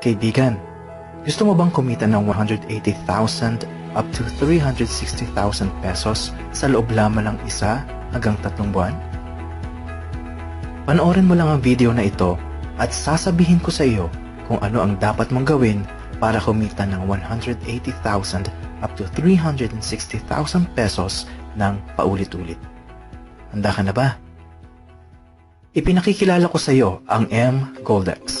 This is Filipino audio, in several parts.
Kaibigan, gusto mo bang kumita ng 180,000 up to 360,000 pesos sa loob lamang ng isa hanggang tatlong buwan? Panoorin mo lang ang video na ito at sasabihin ko sa iyo kung ano ang dapat mong gawin para kumita ng 180,000 up to 360,000 pesos ng paulit-ulit. Handa ka na ba? Ipinakikilala ko sa iyo ang M Goldex.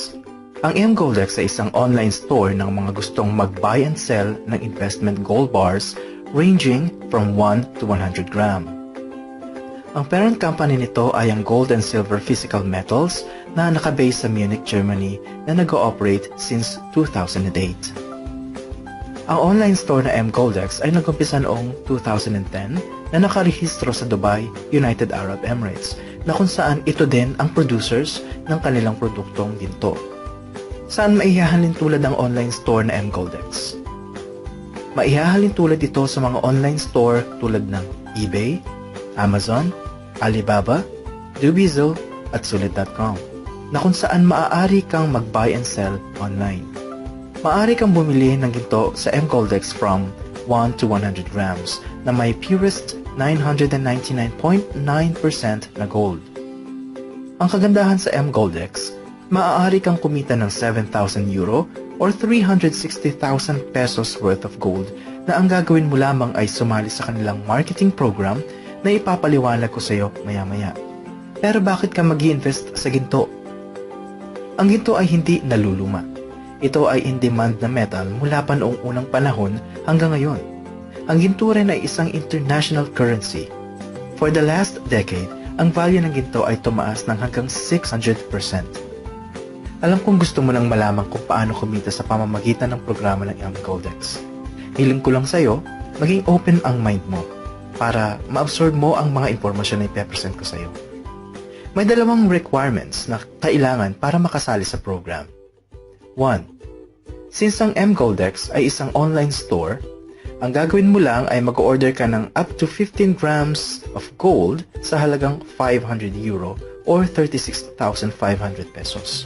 Ang M Goldex ay isang online store ng mga gustong mag-buy and sell ng investment gold bars ranging from 1 to 100 gram. Ang parent company nito ay ang Gold and Silver Physical Metals na nakabase sa Munich, Germany na nag-ooperate since 2008. Ang online store na M Goldex ay nag-umpisa noong 2010 na nakarehistro sa Dubai, United Arab Emirates na kung saan ito din ang producers ng kanilang produktong ginto. Saan maihahalin tulad ang online store na MGoldex? Maihahalin tulad ito sa mga online store tulad ng eBay, Amazon, Alibaba, Dubizzle at Sulit.com na kung saan maaari kang mag-buy and sell online. Maaari kang bumili ng ginto sa MGoldex from 1 to 100 grams na may purest 999.9% na gold. Ang kagandahan sa MGoldex maaari kang kumita ng 7,000 euro or 360,000 pesos worth of gold na ang gagawin mo lamang ay sumali sa kanilang marketing program na ipapaliwanag ko sa iyo maya-maya. Pero bakit ka mag invest sa ginto? Ang ginto ay hindi naluluma. Ito ay in-demand na metal mula pa noong unang panahon hanggang ngayon. Ang ginto rin ay isang international currency. For the last decade, ang value ng ginto ay tumaas ng hanggang 600%. Alam kong gusto mo nang malaman kung paano kumita sa pamamagitan ng programa ng Elm Codex. Hiling ko lang sa'yo, maging open ang mind mo para ma-absorb mo ang mga impormasyon na ipepresent ko sa'yo. May dalawang requirements na kailangan para makasali sa program. 1. Since ang M-Goldex ay isang online store, ang gagawin mo lang ay mag-order ka ng up to 15 grams of gold sa halagang 500 euro or 36,500 pesos.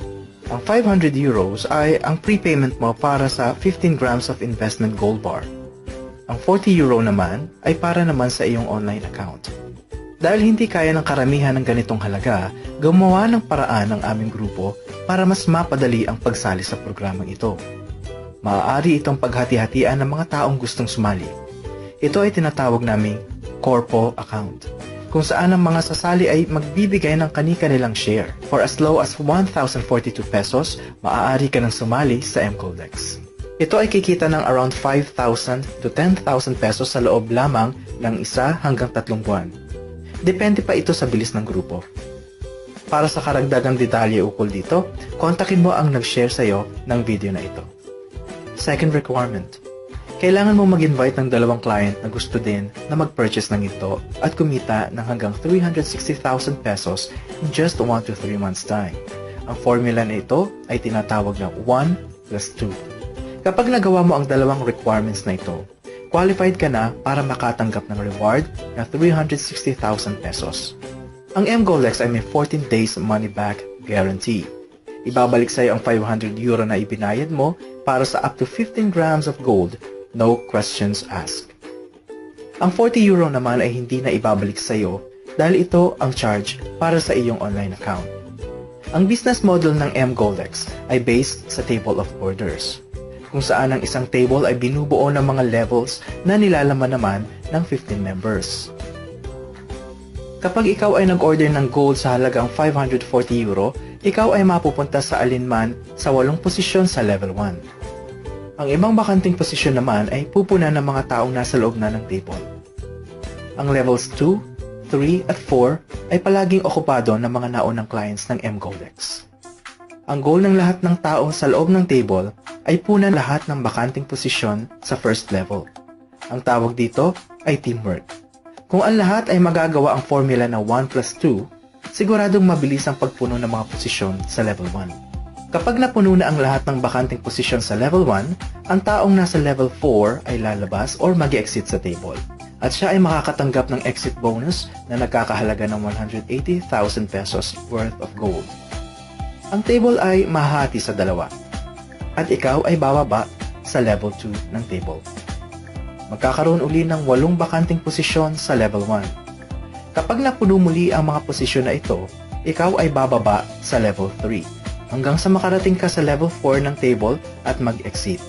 Ang 500 euros ay ang prepayment mo para sa 15 grams of investment gold bar. Ang 40 euro naman ay para naman sa iyong online account. Dahil hindi kaya ng karamihan ng ganitong halaga, gumawa ng paraan ng aming grupo para mas mapadali ang pagsali sa programang ito. Maaari itong paghati-hatian ng mga taong gustong sumali. Ito ay tinatawag naming Corpo account kung saan ang mga sasali ay magbibigay ng kani-kanilang share. For as low as 1,042 pesos, maaari ka nang sumali sa MCODEX. Ito ay kikita ng around 5,000 to 10,000 pesos sa loob lamang ng isa hanggang tatlong buwan. Depende pa ito sa bilis ng grupo. Para sa karagdagang detalye ukol dito, kontakin mo ang nag-share sa iyo ng video na ito. Second requirement, kailangan mo mag-invite ng dalawang client na gusto din na mag-purchase ng ito at kumita ng hanggang 360,000 pesos in just 1 to 3 months time. Ang formula na ito ay tinatawag na 1 plus 2. Kapag nagawa mo ang dalawang requirements na ito, qualified ka na para makatanggap ng reward na 360,000 pesos. Ang MGOLEX ay may 14 days money back guarantee. Ibabalik sa iyo ang 500 euro na ibinayad mo para sa up to 15 grams of gold no questions asked. Ang 40 euro naman ay hindi na ibabalik sa iyo dahil ito ang charge para sa iyong online account. Ang business model ng M-Goldex ay based sa table of orders, kung saan ang isang table ay binubuo ng mga levels na nilalaman naman ng 15 members. Kapag ikaw ay nag-order ng gold sa halagang 540 euro, ikaw ay mapupunta sa alinman sa walong posisyon sa level 1. Ang ibang bakanting posisyon naman ay pupuna ng mga taong nasa loob na ng table. Ang levels 2, 3 at 4 ay palaging okupado ng mga naunang clients ng M-Goldex. Ang goal ng lahat ng tao sa loob ng table ay puna lahat ng bakanting posisyon sa first level. Ang tawag dito ay teamwork. Kung ang lahat ay magagawa ang formula na 1 plus 2, siguradong mabilis ang pagpuno ng mga posisyon sa level 1. Kapag napuno na ang lahat ng bakanting posisyon sa level 1, ang taong nasa level 4 ay lalabas or mag exit sa table. At siya ay makakatanggap ng exit bonus na nagkakahalaga ng 180,000 pesos worth of gold. Ang table ay mahati sa dalawa. at ikaw ay bababa sa level 2 ng table. Magkakaroon uli ng walong bakanting posisyon sa level 1. Kapag napuno muli ang mga posisyon na ito, ikaw ay bababa sa level 3 hanggang sa makarating ka sa level 4 ng table at mag-exit.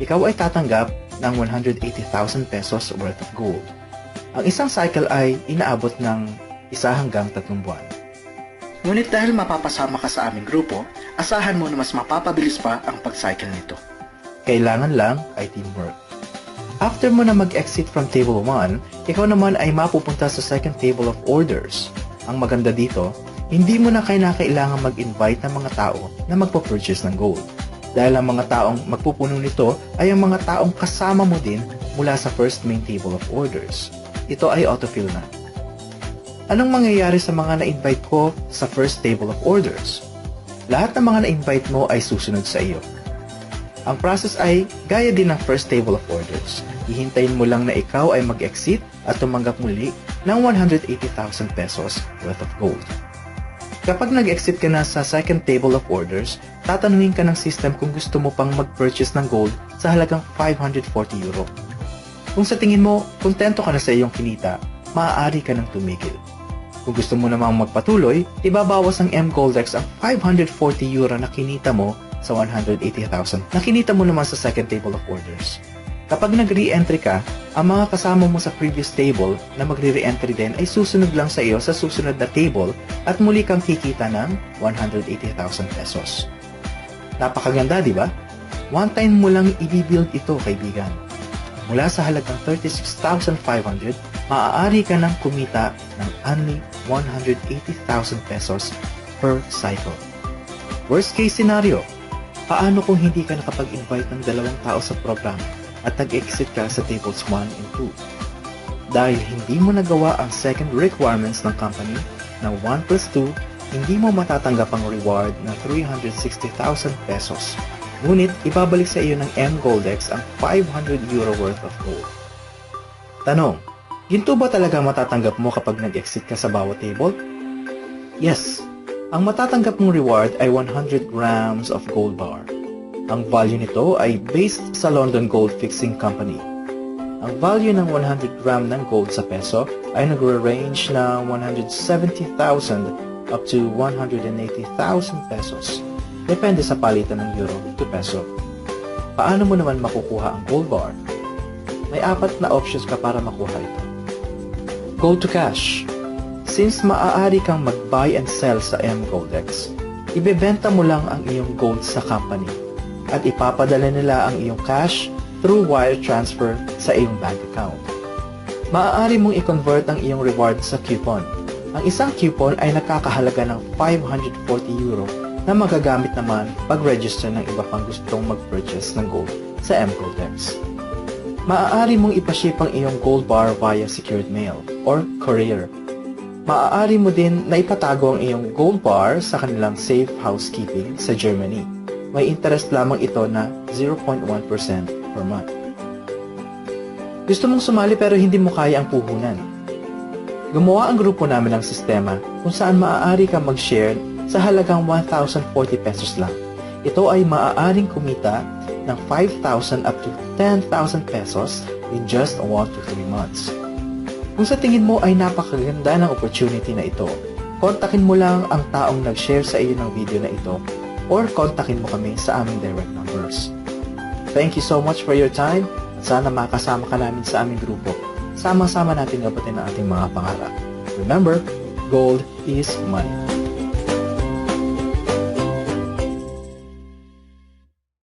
Ikaw ay tatanggap ng 180,000 pesos worth of gold. Ang isang cycle ay inaabot ng isa hanggang tatlong buwan. Ngunit dahil mapapasama ka sa aming grupo, asahan mo na mas mapapabilis pa ang pag-cycle nito. Kailangan lang ay teamwork. After mo na mag-exit from table 1, ikaw naman ay mapupunta sa second table of orders. Ang maganda dito, hindi mo na kailangan mag-invite ng mga tao na magpo-purchase ng gold. Dahil ang mga taong magpupuno nito ay ang mga taong kasama mo din mula sa first main table of orders. Ito ay autofill na. Anong mangyayari sa mga na-invite ko sa first table of orders? Lahat ng mga na-invite mo ay susunod sa iyo. Ang process ay gaya din ng first table of orders. Hihintayin mo lang na ikaw ay mag-exit at tumanggap muli ng 180,000 pesos worth of gold. Kapag nag-exit ka na sa second table of orders, tatanungin ka ng system kung gusto mo pang mag-purchase ng gold sa halagang 540 euro. Kung sa tingin mo, kontento ka na sa iyong kinita, maaari ka nang tumigil. Kung gusto mo namang magpatuloy, ibabawas ng M Goldex ang 540 euro na kinita mo sa 180,000 na kinita mo naman sa second table of orders. Kapag nag-re-entry ka, ang mga kasama mo sa previous table na magre-re-entry din ay susunod lang sa iyo sa susunod na table at muli kang kikita ng 180,000 pesos. Napakaganda, di ba? One time mo lang i-build ito, kaibigan. Mula sa halagang 36,500, maaari ka nang kumita ng only 180,000 pesos per cycle. Worst case scenario, paano kung hindi ka nakapag-invite ng dalawang tao sa programa? At nag-exit ka sa tables 1 and 2. Dahil hindi mo nagawa ang second requirements ng company na 1 plus 2, hindi mo matatanggap ang reward na 360,000 pesos. Ngunit ibabalik sa iyo ng M Goldex ang 500 euro worth of gold. Tanong, ginto ba talaga matatanggap mo kapag nag-exit ka sa bawat table? Yes, ang matatanggap mong reward ay 100 grams of gold bar. Ang value nito ay based sa London Gold Fixing Company. Ang value ng 100 gram ng gold sa peso ay nagre-range na 170,000 up to 180,000 pesos. Depende sa palitan ng euro to peso. Paano mo naman makukuha ang gold bar? May apat na options ka para makuha ito. Gold to cash. Since maaari kang mag-buy and sell sa M Goldex, ibebenta mo lang ang iyong gold sa company at ipapadala nila ang iyong cash through wire transfer sa iyong bank account. Maaari mong i-convert ang iyong reward sa coupon. Ang isang coupon ay nakakahalaga ng 540 euro na magagamit naman pag-register ng iba pang gustong mag-purchase ng gold sa M-Goldex. Maaari mong ipaship ang iyong gold bar via secured mail or courier. Maaari mo din na ipatago ang iyong gold bar sa kanilang safe housekeeping sa Germany may interest lamang ito na 0.1% per month. Gusto mong sumali pero hindi mo kaya ang puhunan. Gumawa ang grupo namin ng sistema kung saan maaari kang mag-share sa halagang 1,040 pesos lang. Ito ay maaaring kumita ng 5,000 up to 10,000 pesos in just 1 to 3 months. Kung sa tingin mo ay napakaganda ng opportunity na ito, kontakin mo lang ang taong nag-share sa iyo ng video na ito or kontakin mo kami sa aming direct numbers. Thank you so much for your time at sana makasama ka namin sa aming grupo. Sama-sama natin gabatin ang ating mga pangarap. Remember, gold is money.